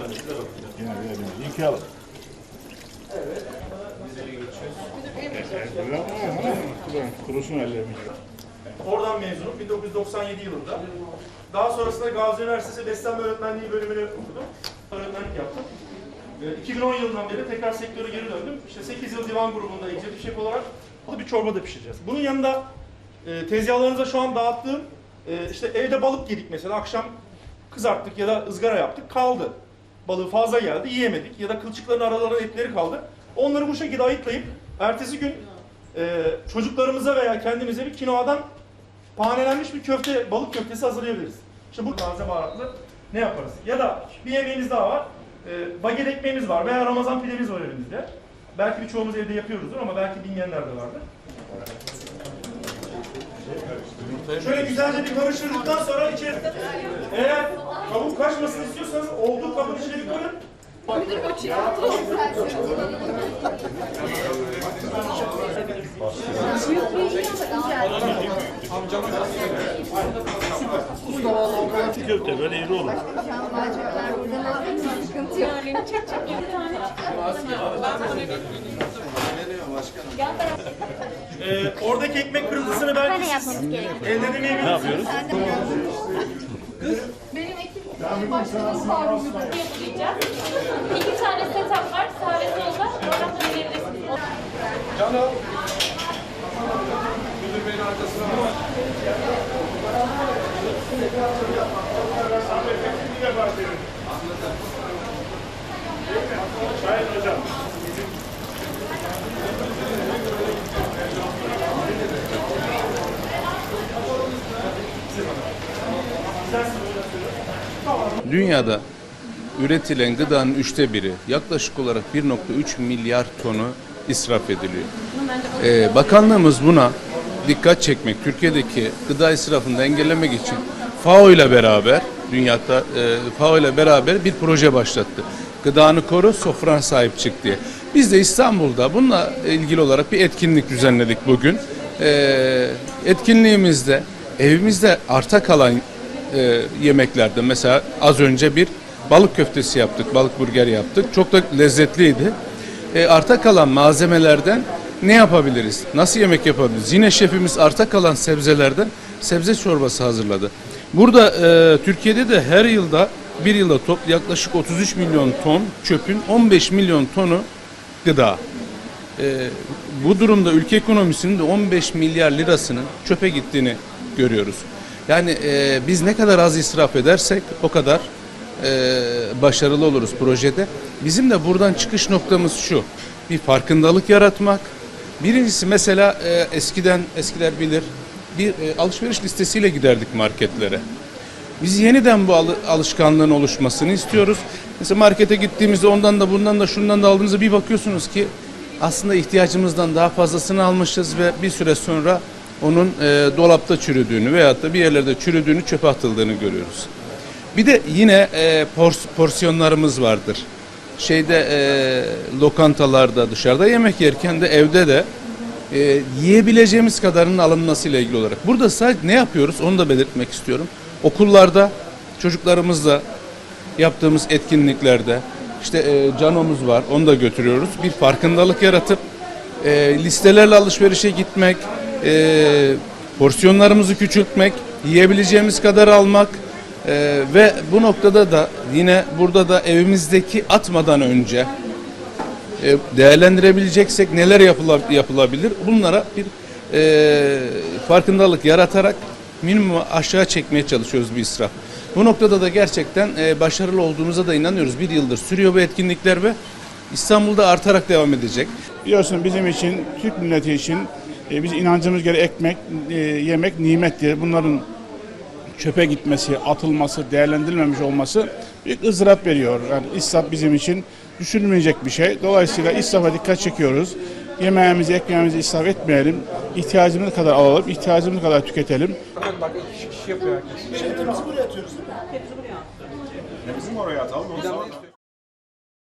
elimizi yıkayalım. Evet. Kurusun ellerimiz. Oradan mezunum 1997 yılında. Daha sonrasında Gazi Üniversitesi Beslenme Öğretmenliği bölümünü okudum. Öğretmenlik yaptım. Ee, 2010 yılından beri tekrar sektöre geri döndüm. İşte 8 yıl divan grubunda executive şef olarak burada bir çorba da pişireceğiz. Bunun yanında e, tezgahlarınıza şu an dağıttığım e, işte evde balık yedik mesela akşam kızarttık ya da ızgara yaptık kaldı. Balığı fazla geldi yiyemedik ya da kılçıkların aralarında etleri kaldı. Onları bu şekilde ayıklayıp ertesi gün e, çocuklarımıza veya kendimize bir kinoadan panelenmiş bir köfte, balık köftesi hazırlayabiliriz. İşte bu taze baharatlı ne yaparız? Ya da bir yemeğimiz daha var. E, baget ekmeğimiz var veya Ramazan pidemiz var elimizde. Belki birçoğumuz evde yapıyoruzdur ama belki bilmeyenler de vardır. Şöyle güzelce bir karıştırdıktan sonra içeri eğer kabuk kaçmasını istiyorsanız olduğu kabın içine bir koyun. Köfte böyle iri olur. Sıkıntı. Ee, oradaki ekmek kırıntısını belki siz elde edemeyebilirsiniz. Ne yapıyoruz? Benim ekip başkanım Faruk'u yapacağız. İki tane setup var. Sağ ve solda. Oradan deneyebilirsiniz. Şahin hocam. Dünyada üretilen gıdanın üçte biri yaklaşık olarak 1.3 milyar tonu israf ediliyor. Ee, bakanlığımız buna dikkat çekmek, Türkiye'deki gıda israfını engellemek için FAO ile beraber, dünyada e, FAO ile beraber bir proje başlattı. Gıdanı koru, sofrana sahip çık diye. Biz de İstanbul'da bununla ilgili olarak bir etkinlik düzenledik bugün. Ee, etkinliğimizde evimizde arta kalan e, yemeklerde mesela az önce bir balık köftesi yaptık, balık burger yaptık. Çok da lezzetliydi. E, arta kalan malzemelerden ne yapabiliriz? Nasıl yemek yapabiliriz? Yine şefimiz arta kalan sebzelerden sebze çorbası hazırladı. Burada e, Türkiye'de de her yılda bir yılda toplu yaklaşık 33 milyon ton çöpün 15 milyon tonu gıda. Ee, bu durumda ülke ekonomisinin de 15 milyar lirasının çöpe gittiğini görüyoruz. Yani e, biz ne kadar az israf edersek o kadar e, başarılı oluruz projede. Bizim de buradan çıkış noktamız şu. Bir farkındalık yaratmak. Birincisi mesela e, eskiden eskiler bilir bir e, alışveriş listesiyle giderdik marketlere. Biz yeniden bu alı- alışkanlığın oluşmasını istiyoruz. Mesela markete gittiğimizde ondan da bundan da şundan da aldığınızda bir bakıyorsunuz ki aslında ihtiyacımızdan daha fazlasını almışız ve bir süre sonra onun e, dolapta çürüdüğünü veyahut da bir yerlerde çürüdüğünü çöpe atıldığını görüyoruz. Bir de yine e, pors- porsiyonlarımız vardır. Şeyde e, lokantalarda dışarıda yemek yerken de evde de e, yiyebileceğimiz kadarının alınmasıyla ilgili olarak. Burada sadece ne yapıyoruz onu da belirtmek istiyorum. Okullarda çocuklarımızla yaptığımız etkinliklerde işte e, canomuz var onu da götürüyoruz. Bir farkındalık yaratıp e, listelerle alışverişe gitmek, e, porsiyonlarımızı küçültmek, yiyebileceğimiz kadar almak e, ve bu noktada da yine burada da evimizdeki atmadan önce e, değerlendirebileceksek neler yapıla- yapılabilir? Bunlara bir e, farkındalık yaratarak minimum aşağı çekmeye çalışıyoruz bir israf. Bu noktada da gerçekten e, başarılı olduğumuza da inanıyoruz. Bir yıldır sürüyor bu etkinlikler ve İstanbul'da artarak devam edecek. Biliyorsun bizim için, Türk milleti için e, biz inancımız göre ekmek, e, yemek nimettir. Bunların çöpe gitmesi, atılması, değerlendirilmemiş olması bir ızdırap veriyor. Yani israf bizim için düşünülmeyecek bir şey. Dolayısıyla israfa dikkat çekiyoruz. Yemeğimizi, ekmeğimizi israf etmeyelim. İhtiyacımız kadar alalım, ihtiyacımız kadar tüketelim. Bizim oraya atalım. o zaman.